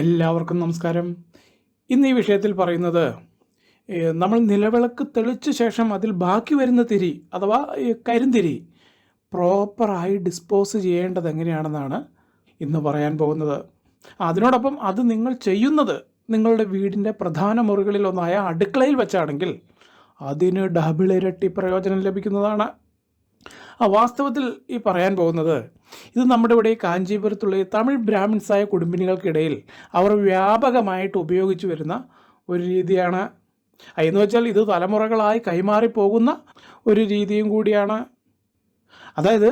എല്ലാവർക്കും നമസ്കാരം. ഇന്ന് ഈ വിഷയത്തിൽ പറയുന്നത് നമ്മൾ നിലവിളക്ക് തെളിച്ച ശേഷം അതിൽ ബാക്കി വരുന്ന തിരി അഥവാ കരിന്തിരി പ്രോപ്പറായി ഡിസ്പോസ് ചെയ്യേണ്ടത് എങ്ങനെയാണെന്നാണ് ഇന്ന് പറയാൻ പോകുന്നത്. അതിനോടൊപ്പം അത് നിങ്ങൾ ചെയ്യുന്നത് നിങ്ങളുടെ വീടിന്റെ പ്രധാന മുറികളിൽ ഒന്നായ അടുക്കളയിൽ വെച്ചാണെങ്കിൽ അതിന് ഡബിൾ ഇരട്ടി പ്രയോജനം ലഭിക്കുന്നതാണ്. ആ വാസ്തവത്തിൽ ഈ പറയാൻ പോകുന്നത് ഇത് നമ്മുടെ ഇവിടെ കാഞ്ചീപുരത്തുള്ള ഈ തമിഴ് ബ്രാഹ്മിൺസായ കുടുംബിനികൾക്കിടയിൽ അവർ വ്യാപകമായിട്ട് ഉപയോഗിച്ചു വരുന്ന ഒരു രീതിയാണ്. എന്ന് വെച്ചാൽ ഇത് തലമുറകളായി കൈമാറിപ്പോകുന്ന ഒരു രീതിയും കൂടിയാണ്. അതായത്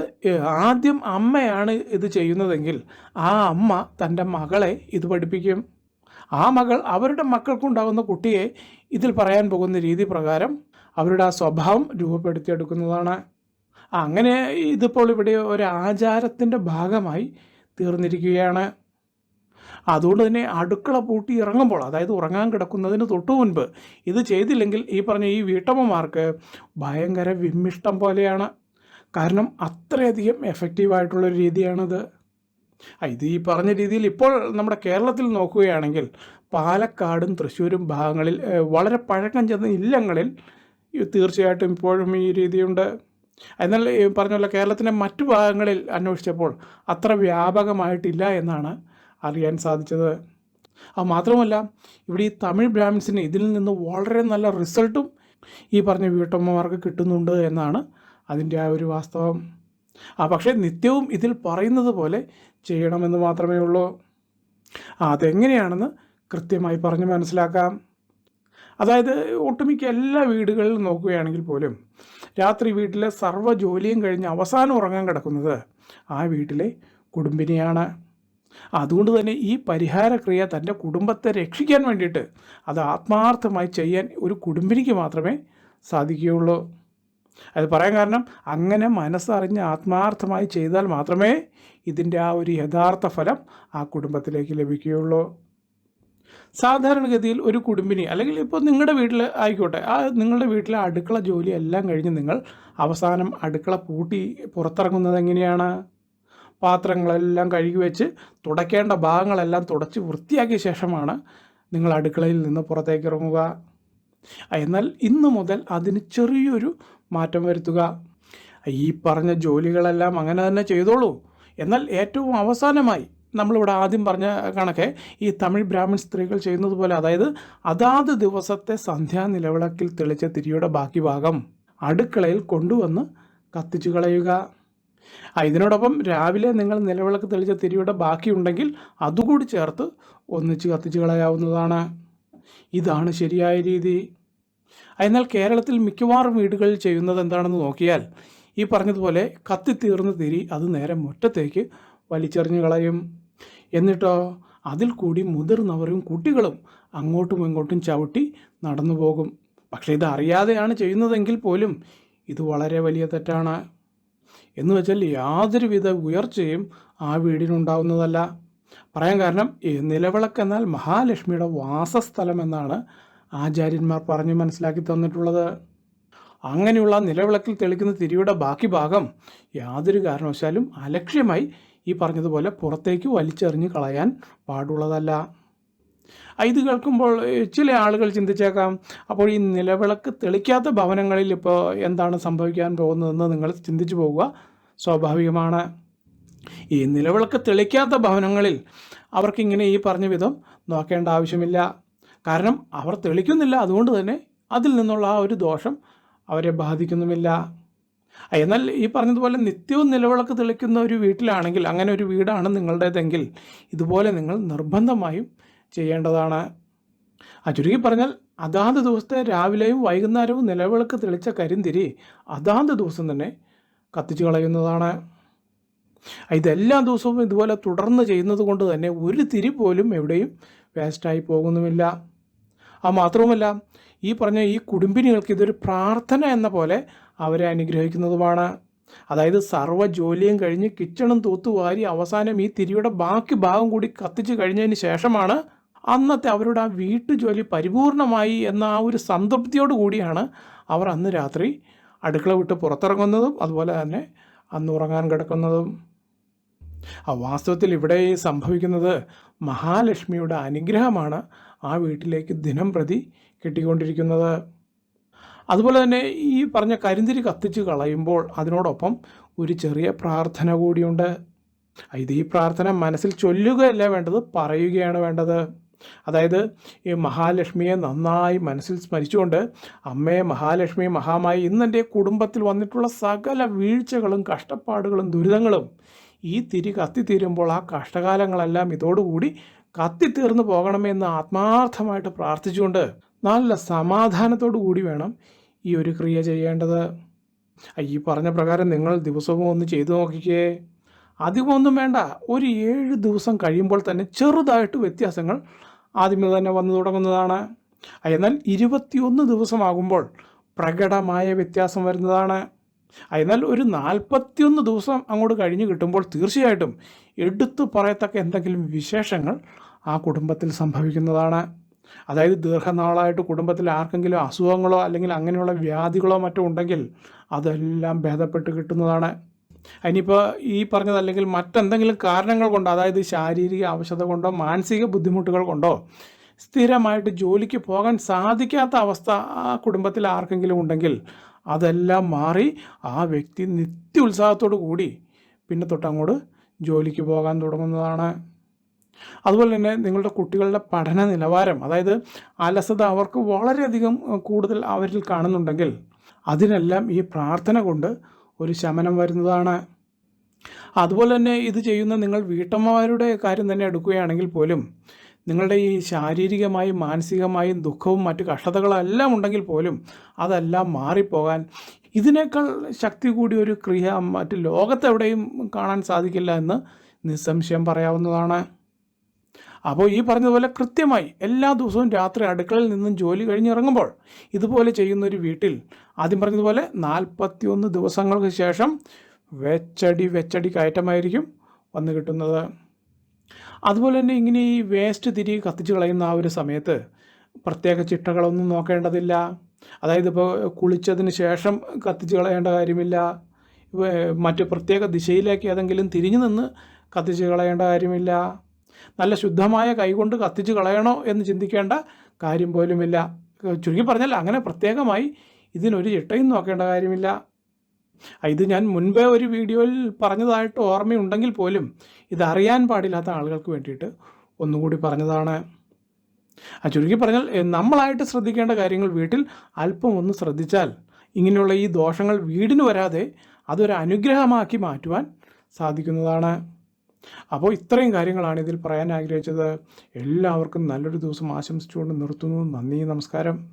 ആദ്യം അമ്മയാണ് ഇത് ചെയ്യുന്നതെങ്കിൽ ആ അമ്മ തന്റെ മകളെ ഇത് പഠിപ്പിക്കും. ആ മകൾ അവരുടെ മക്കൾക്കുണ്ടാകുന്ന കുട്ടിയെ ഇതിൽ പറയാൻ പോകുന്ന രീതി പ്രകാരം അവരുടെ ആ സ്വഭാവം രൂപപ്പെടുത്തിയെടുക്കുന്നതാണ്. അങ്ങനെ ഇതിപ്പോൾ ഇവിടെ ഒരു ആചാരത്തിന്റെ ഭാഗമായി തീർന്നിരിക്കുകയാണ്. അതുകൊണ്ട് തന്നെ അടുക്കള പൂട്ടി ഇറങ്ങുമ്പോൾ അതായത് ഉറങ്ങാൻ കിടക്കുന്നതിന് തൊട്ടു മുൻപ് ഇത് ചെയ്തില്ലെങ്കിൽ ഈ പറഞ്ഞ ഈ വീട്ടമ്മമാർക്ക് ഭയങ്കര വിമ്മിഷ്ടം പോലെയാണ്. കാരണം അത്രയധികം എഫക്റ്റീവായിട്ടുള്ളൊരു രീതിയാണിത്. ഇത് ഈ പറഞ്ഞ രീതിയിൽ ഇപ്പോൾ നമ്മുടെ കേരളത്തിൽ നോക്കുകയാണെങ്കിൽ പാലക്കാടും തൃശ്ശൂരും ഭാഗങ്ങളിൽ വളരെ പഴക്കം ചെന്ന ഇല്ലങ്ങളിൽ തീർച്ചയായിട്ടും ഇപ്പോഴും ഈ രീതിയുണ്ട്. എന്നാൽ ഈ പറഞ്ഞ കേരളത്തിന്റെ മറ്റു ഭാഗങ്ങളിൽ അന്വേഷിച്ചപ്പോൾ അത്ര വ്യാപകമായിട്ടില്ല എന്നാണ് അറിയാൻ സാധിച്ചത്. അത് മാത്രമല്ല ഇവിടെ ഈ തമിഴ് ബ്രാഹ്മിൻസിന് ഇതിൽ നിന്ന് വളരെ നല്ല റിസൾട്ടും ഈ പറഞ്ഞ വീട്ടമ്മമാർക്ക് കിട്ടുന്നുണ്ട് എന്നാണ് അതിന്റെ ആ ഒരു വാസ്തവം. ആ പക്ഷേ നിത്യവും ഇതിൽ പറയുന്നത് പോലെ ചെയ്യണമെന്ന് മാത്രമേ ഉള്ളൂ. അതെങ്ങനെയാണെന്ന് കൃത്യമായി പറഞ്ഞ് മനസ്സിലാക്കാം. അതായത് ഒട്ടുമിക്ക എല്ലാ വീടുകളിലും നോക്കുകയാണെങ്കിൽ പോലും രാത്രി വീട്ടിലെ സർവ ജോലിയും കഴിഞ്ഞ് അവസാനം ഉറങ്ങാൻ കിടക്കുന്നത് ആ വീട്ടിലെ കുടുംബിനിയാണ്. അതുകൊണ്ട് തന്നെ ഈ പരിഹാരക്രിയ തന്റെ കുടുംബത്തെ രക്ഷിക്കാൻ വേണ്ടിയിട്ട് അത് ആത്മാർത്ഥമായി ചെയ്യാൻ ഒരു കുടുംബിനിക്ക് മാത്രമേ സാധിക്കുകയുള്ളൂ. അത് പറയാൻ കാരണം അങ്ങനെ മനസ്സറിഞ്ഞ് ആത്മാർത്ഥമായി ചെയ്താൽ മാത്രമേ ഇതിന്റെ ആ ഒരു യഥാർത്ഥ ഫലം ആ കുടുംബത്തിലേക്ക് ലഭിക്കുകയുള്ളൂ. സാധാരണഗതിയിൽ ഒരു കുടുംബിനി അല്ലെങ്കിൽ ഇപ്പോൾ നിങ്ങളുടെ വീട്ടിൽ ആയിക്കോട്ടെ ആ നിങ്ങളുടെ വീട്ടിലെ അടുക്കള ജോലി എല്ലാം കഴിഞ്ഞ് നിങ്ങൾ അവസാനം അടുക്കള പൂട്ടി പുറത്തിറങ്ങുന്നത് എങ്ങനെയാണ്? പാത്രങ്ങളെല്ലാം കഴുകി വെച്ച് തുടയ്ക്കേണ്ട ഭാഗങ്ങളെല്ലാം തുടച്ച് വൃത്തിയാക്കിയ ശേഷമാണ് നിങ്ങൾ അടുക്കളയിൽ നിന്ന് പുറത്തേക്ക് ഇറങ്ങുക എന്നാൽ ഇന്ന് മുതൽ അതിന് ചെറിയൊരു മാറ്റം വരുത്തുക. ഈ പറഞ്ഞ ജോലികളെല്ലാം അങ്ങനെ തന്നെ ചെയ്തോളൂ. എന്നാൽ ഏറ്റവും അവസാനമായി നമ്മളിവിടെ ആദ്യം പറഞ്ഞ കണക്കെ ഈ തമിഴ് ബ്രാഹ്മൺ സ്ത്രീകൾ ചെയ്യുന്നത് പോലെ അതായത് അതാത് ദിവസത്തെ സന്ധ്യാ നിലവിളക്കിൽ തെളിച്ച തിരിയുടെ ബാക്കി ഭാഗം അടുക്കളയിൽ കൊണ്ടുവന്ന് കത്തിച്ചു കളയുക. ഇതിനോടൊപ്പം രാവിലെ നിങ്ങൾ നിലവിളക്ക് തെളിച്ച തിരിയുടെ ബാക്കിയുണ്ടെങ്കിൽ അതുകൂടി ചേർത്ത് ഒന്നിച്ച് കത്തിച്ചു കളയാവുന്നതാണ്. ഇതാണ് ശരിയായ രീതി. എന്നാൽ കേരളത്തിൽ മിക്കവാറും വീടുകളിൽ ചെയ്യുന്നത് എന്താണെന്ന് നോക്കിയാൽ ഈ പറഞ്ഞതുപോലെ കത്തിത്തീർന്ന തിരി അത് നേരെ മുറ്റത്തേക്ക് വലിച്ചെറിഞ്ഞു കളയും. എന്നിട്ടോ അതിൽ കൂടി മുതിർന്നവരും കുട്ടികളും അങ്ങോട്ടും ഇങ്ങോട്ടും ചവിട്ടി നടന്നു പോകും. പക്ഷേ ഇത് അറിയാതെയാണ് ചെയ്യുന്നതെങ്കിൽ പോലും ഇത് വളരെ വലിയ തെറ്റാണ്. എന്ന് വെച്ചാൽ യാതൊരുവിധ ഉയർച്ചയും ആ വീടിനുണ്ടാവുന്നതല്ല. പറയാൻ കാരണം നിലവിളക്ക് എന്നാൽ മഹാലക്ഷ്മിയുടെ വാസസ്ഥലം എന്നാണ് ആചാര്യന്മാർ പറഞ്ഞു മനസ്സിലാക്കി തന്നിട്ടുള്ളത്. അങ്ങനെയുള്ള നിലവിളക്കിൽ തെളിക്കുന്ന തിരിയുടെ ബാക്കി ഭാഗം യാതൊരു കാരണവശാലും അലക്ഷ്യമായി ഈ പറഞ്ഞതുപോലെ പുറത്തേക്ക് വലിച്ചെറിഞ്ഞ് കളയാൻ പാടുള്ളതല്ല. ഇത് കേൾക്കുമ്പോൾ ചില ആളുകൾ ചിന്തിച്ചേക്കാം അപ്പോൾ ഈ നിലവിളക്ക് തെളിക്കാത്ത ഭവനങ്ങളിൽ ഇപ്പോൾ എന്താണ് സംഭവിക്കാൻ പോകുന്നതെന്ന് നിങ്ങൾ ചിന്തിച്ചു പോവുക സ്വാഭാവികമാണ്. ഈ നിലവിളക്ക് തെളിക്കാത്ത ഭവനങ്ങളിൽ അവർക്കിങ്ങനെ ഈ പറഞ്ഞ വിധം നോക്കേണ്ട ആവശ്യമില്ല. കാരണം അവർ തെളിക്കുന്നില്ല അതുകൊണ്ട് തന്നെ അതിൽ നിന്നുള്ള ആ ഒരു ദോഷം അവരെ ബാധിക്കുന്നുമില്ല. എന്നാൽ ഈ പറഞ്ഞതുപോലെ നിത്യവും നിലവിളക്ക് തെളിക്കുന്ന ഒരു വീട്ടിലാണെങ്കിൽ അങ്ങനെ ഒരു വീടാണ് നിങ്ങളുടേതെങ്കിൽ ഇതുപോലെ നിങ്ങൾ നിർബന്ധമായും ചെയ്യേണ്ടതാണ്. ആ ചുരുക്കി പറഞ്ഞാൽ അതാത് ദിവസത്തെ രാവിലെയും വൈകുന്നേരവും നിലവിളക്ക് തെളിച്ച കരിന്തിരി അതാത് ദിവസം തന്നെ കത്തിച്ചു കളയുന്നതാണ്. ഇതെല്ലാ ദിവസവും ഇതുപോലെ തുടർന്ന് ചെയ്യുന്നത് കൊണ്ട് തന്നെ ഒരു തിരി പോലും എവിടെയും വേസ്റ്റായി പോകുന്നുമില്ല. ആ മാത്രവുമല്ല ഈ പറഞ്ഞ ഈ കുടുംബിനികൾക്ക് ഇതൊരു പ്രാർത്ഥന എന്ന പോലെ അവരെ അനുഗ്രഹിക്കുന്നതുമാണ്. അതായത് സർവ ജോലിയും കഴിഞ്ഞ് കിച്ചണും തൂത്തുവാരി അവസാനം ഈ തിരിയുടെ ബാക്കി ഭാഗം കൂടി കത്തിച്ചു കഴിഞ്ഞതിന് ശേഷമാണ് അന്നത്തെ അവരുടെ ആ വീട്ടുജോലി പരിപൂർണമായി എന്ന ആ ഒരു സംതൃപ്തിയോട് കൂടിയാണ് അവർ അന്ന് രാത്രി അടുക്കള വിട്ട് പുറത്തിറങ്ങുന്നതും അതുപോലെ തന്നെ അന്ന് ഉറങ്ങാൻ കിടക്കുന്നതും. ആ വാസ്തവത്തിൽ ഇവിടെ സംഭവിക്കുന്നത് മഹാലക്ഷ്മിയുടെ അനുഗ്രഹമാണ്. ആ വീട്ടിലേക്ക് ദിനം പ്രതി കിട്ടിക്കൊണ്ടിരിക്കുന്നത്. അതുപോലെ തന്നെ ഈ പറഞ്ഞ കരിന്തിരി കത്തിച്ച് കളയുമ്പോൾ അതിനോടൊപ്പം ഒരു ചെറിയ പ്രാർത്ഥന കൂടിയുണ്ട്. ഇത് ഈ പ്രാർത്ഥന മനസ്സിൽ ചൊല്ലുകയല്ല വേണ്ടത് പറയുകയാണ് വേണ്ടത്. അതായത് ഈ മഹാലക്ഷ്മിയെ നന്നായി മനസ്സിൽ സ്മരിച്ചുകൊണ്ട് അമ്മയെ മഹാലക്ഷ്മി മഹാമായി ഇന്നെന്റെ കുടുംബത്തിൽ വന്നിട്ടുള്ള സകല വീഴ്ചകളും കഷ്ടപ്പാടുകളും ദുരിതങ്ങളും ഈ തിരി കത്തിത്തീരുമ്പോൾ ആ കഷ്ടകാലങ്ങളെല്ലാം ഇതോടുകൂടി കത്തിത്തീർന്നു പോകണമെന്ന് ആത്മാർത്ഥമായിട്ട് പ്രാർത്ഥിച്ചുകൊണ്ട് നല്ല സമാധാനത്തോടു കൂടി വേണം ഈ ഒരു ക്രിയ ചെയ്യേണ്ടത്. ഈ പറഞ്ഞ പ്രകാരം നിങ്ങൾ ദിവസവും ഒന്ന് ചെയ്തു നോക്കിക്കേ. അധികമൊന്നും വേണ്ട. ഒരു ഏഴ് ദിവസം കഴിയുമ്പോൾ തന്നെ ചെറുതായിട്ട് വ്യത്യാസങ്ങൾ ആദ്യമേ തന്നെ വന്നു തുടങ്ങുന്നതാണ്. എന്നാൽ ഇരുപത്തിയൊന്ന് ദിവസമാകുമ്പോൾ പ്രകടമായ വ്യത്യാസം വരുന്നതാണ്. എന്നാൽ ഒരു നാൽപ്പത്തിയൊന്ന് ദിവസം അങ്ങോട്ട് കഴിഞ്ഞ് കിട്ടുമ്പോൾ തീർച്ചയായിട്ടും എടുത്തു പറയത്തക്ക എന്തെങ്കിലും വിശേഷങ്ങൾ ആ കുടുംബത്തിൽ സംഭവിക്കുന്നതാണ്. അതായത് ദീർഘനാളായിട്ട് കുടുംബത്തിൽ ആർക്കെങ്കിലും അസുഖങ്ങളോ അല്ലെങ്കിൽ അങ്ങനെയുള്ള വ്യാധികളോ മറ്റോ ഉണ്ടെങ്കിൽ അതെല്ലാം ഭേദപ്പെട്ട് കിട്ടുന്നതാണ്. അതിനിപ്പോൾ ഈ പറഞ്ഞത് അല്ലെങ്കിൽ മറ്റെന്തെങ്കിലും കാരണങ്ങൾ കൊണ്ടോ അതായത് ശാരീരിക ആവശ്യത കൊണ്ടോ മാനസിക ബുദ്ധിമുട്ടുകൾ കൊണ്ടോ സ്ഥിരമായിട്ട് ജോലിക്ക് പോകാൻ സാധിക്കാത്ത അവസ്ഥ ആ കുടുംബത്തിൽ ആർക്കെങ്കിലും ഉണ്ടെങ്കിൽ അതെല്ലാം മാറി ആ വ്യക്തി നിത്യ ഉത്സാഹത്തോടു കൂടി പിന്നെ തൊട്ടങ്ങോട്ട് ജോലിക്ക് പോകാൻ തുടങ്ങുന്നതാണ്. അതുപോലെ തന്നെ നിങ്ങളുടെ കുട്ടികളുടെ പഠന നിലവാരം അതായത് അലസത അവർക്ക് വളരെയധികം കൂടുതൽ അവരിൽ കാണുന്നുണ്ടെങ്കിൽ അതിനെല്ലാം ഈ പ്രാർത്ഥന കൊണ്ട് ഒരു ശമനം വരുന്നതാണ്. അതുപോലെ തന്നെ ഇത് ചെയ്യുന്ന നിങ്ങൾ വീട്ടമ്മമാരുടെ കാര്യം തന്നെ എടുക്കുകയാണെങ്കിൽ പോലും നിങ്ങളുടെ ഈ ശാരീരികമായും മാനസികമായും ദുഃഖവും മറ്റു കഷ്ടതകളെല്ലാം ഉണ്ടെങ്കിൽ പോലും അതെല്ലാം മാറിപ്പോകാൻ ഇതിനേക്കാൾ ശക്തി കൂടി ഒരു ക്രിയ മറ്റ് ലോകത്തെവിടെയും കാണാൻ സാധിക്കില്ല എന്ന് നിസ്സംശയം പറയാവുന്നതാണ്. അപ്പോൾ ഈ പറഞ്ഞതുപോലെ കൃത്യമായി എല്ലാ ദിവസവും രാത്രി അടുക്കളയിൽ നിന്നും ജോലി കഴിഞ്ഞിറങ്ങുമ്പോൾ ഇതുപോലെ ചെയ്യുന്ന ഒരു വീട്ടിൽ ആദ്യം പറഞ്ഞതുപോലെ നാൽപ്പത്തിയൊന്ന് ദിവസങ്ങൾക്ക് ശേഷം വെച്ചടി വെച്ചടി കയറ്റമായിരിക്കും വന്നു കിട്ടുന്നത്. അതുപോലെ തന്നെ ഇങ്ങനെ ഈ വേസ്റ്റ് തിരി കത്തിച്ച് കളയുന്ന ആ ഒരു സമയത്ത് പ്രത്യേക ചിട്ടകളൊന്നും നോക്കേണ്ടതില്ല. അതായത് ഇപ്പോൾ കുളിച്ചതിന് ശേഷം കത്തിച്ച് കളയേണ്ട കാര്യമില്ല. മറ്റു പ്രത്യേക ദിശയിലേക്ക് ഏതെങ്കിലും തിരിഞ്ഞു നിന്ന് കത്തിച്ച് കളയേണ്ട കാര്യമില്ല. നല്ല ശുദ്ധമായ കൈകൊണ്ട് കത്തിച്ച് കളയണോ എന്ന് ചിന്തിക്കേണ്ട കാര്യം പോലുമില്ല. ചുരുക്കി പറഞ്ഞാൽ അങ്ങനെ പ്രത്യേകമായി ഇതിനൊരു ചിട്ടയും നോക്കേണ്ട കാര്യമില്ല. ഇത് ഞാൻ മുൻപേ ഒരു വീഡിയോയിൽ പറഞ്ഞതായിട്ട് ഓർമ്മയുണ്ടെങ്കിൽ പോലും ഇതറിയാൻ പാടില്ലാത്ത ആളുകൾക്ക് വേണ്ടിയിട്ട് ഒന്നുകൂടി പറഞ്ഞതാണ്. ആ ചുരുക്കി പറഞ്ഞാൽ നമ്മളായിട്ട് ശ്രദ്ധിക്കേണ്ട കാര്യങ്ങൾ വീട്ടിൽ അല്പം ഒന്ന് ശ്രദ്ധിച്ചാൽ ഇങ്ങനെയുള്ള ഈ ദോഷങ്ങൾ വീടിന് വരാതെ അതൊരു അനുഗ്രഹമാക്കി മാറ്റുവാൻ സാധിക്കുന്നതാണ്. അപ്പോൾ ഇത്രയും കാര്യങ്ങളാണ് ഇതിൽ പറയാൻ ആഗ്രഹിച്ചത്. എല്ലാവർക്കും നല്ലൊരു ദിവസം ആശംസിച്ചുകൊണ്ട് നിർത്തുന്നു. നന്ദി നമസ്കാരം.